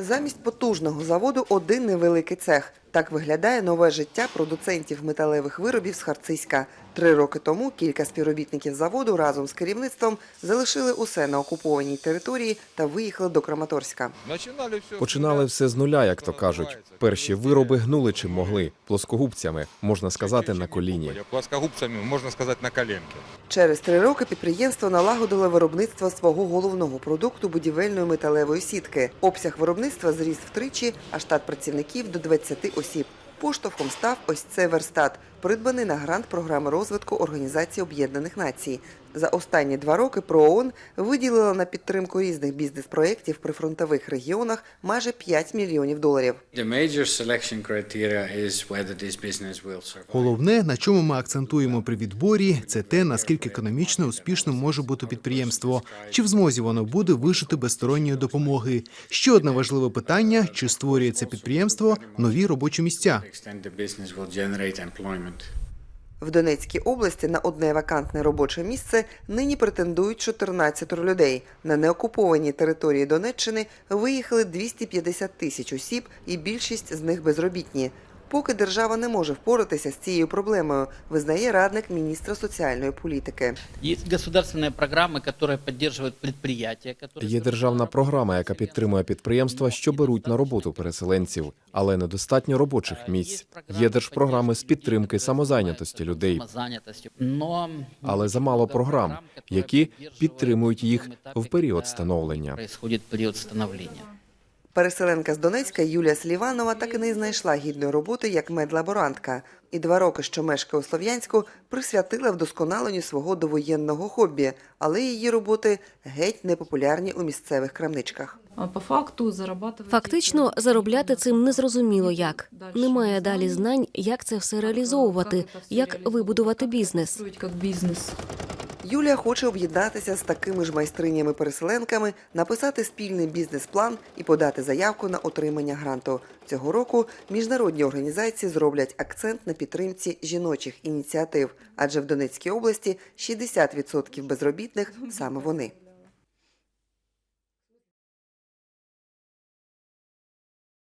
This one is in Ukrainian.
Замість потужного заводу один невеликий цех. Так виглядає нове життя продуцентів металевих виробів з Харциська. Три роки тому кілька співробітників заводу разом з керівництвом залишили усе на окупованій території та виїхали до Краматорська. Починали все, Починали все з нуля, як то кажуть. Перші вироби гнули чим могли, плоскогубцями, можна сказати, на коліні. Плоскогубцами, можна сказати, на коленки. Через три роки підприємство налагодило виробництво свого головного продукту будівельної металевої сітки. Обсяг виробництва зріс втричі, а штат працівників до 20 осіб. Поштовхом став ось цей верстат, придбаний на грант програми розвитку Організації Об'єднаних Націй. За останні два роки ПРООН виділила на підтримку різних бізнес-проєктів при фронтових регіонах майже 5 мільйонів доларів. Головне, на чому ми акцентуємо при відборі, це те, наскільки економічно успішним може бути підприємство, чи в змозі воно буде вижити без сторонньої допомоги. Ще одне важливе питання: чи створює це підприємство нові робочі місця? Employment. В Донецькій області на одне вакантне робоче місце нині претендують 14 людей. На неокупованій території Донеччини виїхали 250 тисяч осіб, і більшість з них безробітні Поки держава не може впоратися з цією проблемою, визнає радник міністра соціальної політики. Есть государственные программы, которые поддерживают предприятия, которые... Є державна програма, яка підтримує підприємства, що беруть на роботу переселенців, але недостатньо робочих місць. Є держпрограми з підтримки самозайнятості людей, Самозанятостью. Но але замало програм, які підтримують їх в період становлення. Переселенка з Донецька Юлія Сліванова так і не знайшла гідної роботи як медлаборантка. І два роки, що мешкає у Слов'янську, присвятила вдосконаленню свого довоєнного хобі, але її роботи геть непопулярні у місцевих крамничках. А по факту Фактично, заробляти цим незрозуміло як. Немає далі знань, як це все реалізовувати, як вибудувати бізнес. бизнес. Юлія хоче об'єднатися з такими ж майстринями-переселенками, написати спільний бізнес-план і подати заявку на отримання гранту. Цього року міжнародні організації зроблять акцент на підтримці жіночих ініціатив, адже в Донецькій області 60% безробітних саме вони.